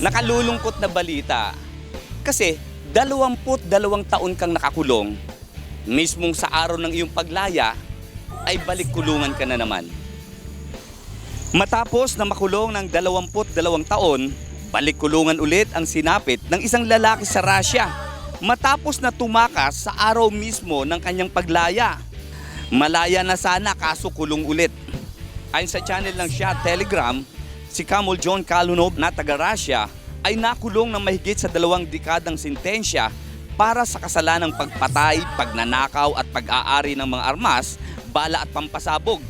Nakalulungkot na balita. Kasi 22 taon kang nakakulong, mismong sa araw ng iyong paglaya, ay balik kulungan ka na naman. Matapos na makulong ng 22 taon, balik kulungan ulit ang sinapit ng isang lalaki sa Russia matapos na tumakas sa araw mismo ng kanyang paglaya. Malaya na sana kaso kulong ulit. Ayon sa channel ng siya Telegram, si Kamol John Kalunov na taga-Russia ay nakulong ng mahigit sa dalawang dekadang sintensya para sa kasalanang pagpatay, pagnanakaw at pag-aari ng mga armas, bala at pampasabog.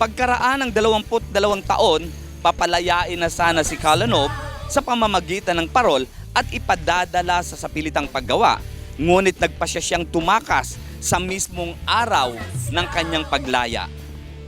Pagkaraan ng 22 taon, papalayain na sana si Kalunov sa pamamagitan ng parol at ipadadala sa sapilitang paggawa. Ngunit nagpasya siyang tumakas sa mismong araw ng kanyang paglaya.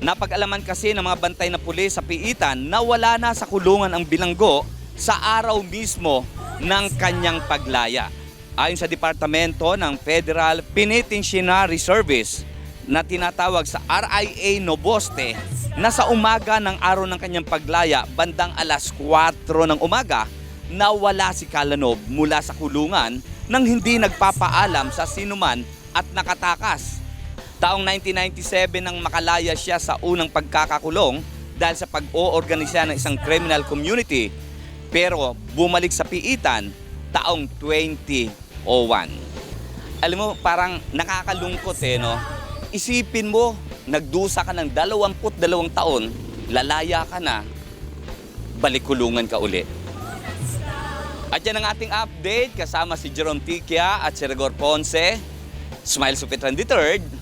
Napag-alaman kasi ng mga bantay na pulis sa piitan na wala na sa kulungan ang bilanggo sa araw mismo ng kanyang paglaya. Ayon sa Departamento ng Federal Penitentiary Service na tinatawag sa RIA Novoste na sa umaga ng araw ng kanyang paglaya bandang alas 4 ng umaga nawala si Kalanov mula sa kulungan nang hindi nagpapaalam sa sinuman at nakatakas. Taong 1997 nang makalaya siya sa unang pagkakakulong dahil sa pag-oorganisa ng isang criminal community pero bumalik sa piitan taong 2001. Alam mo, parang nakakalungkot eh, no? Isipin mo, nagdusa ka ng 22 taon, lalaya ka na, balik kulungan ka uli. At yan ang ating update kasama si Jerome Tikia at si Rigor Ponce. Smile Supetran III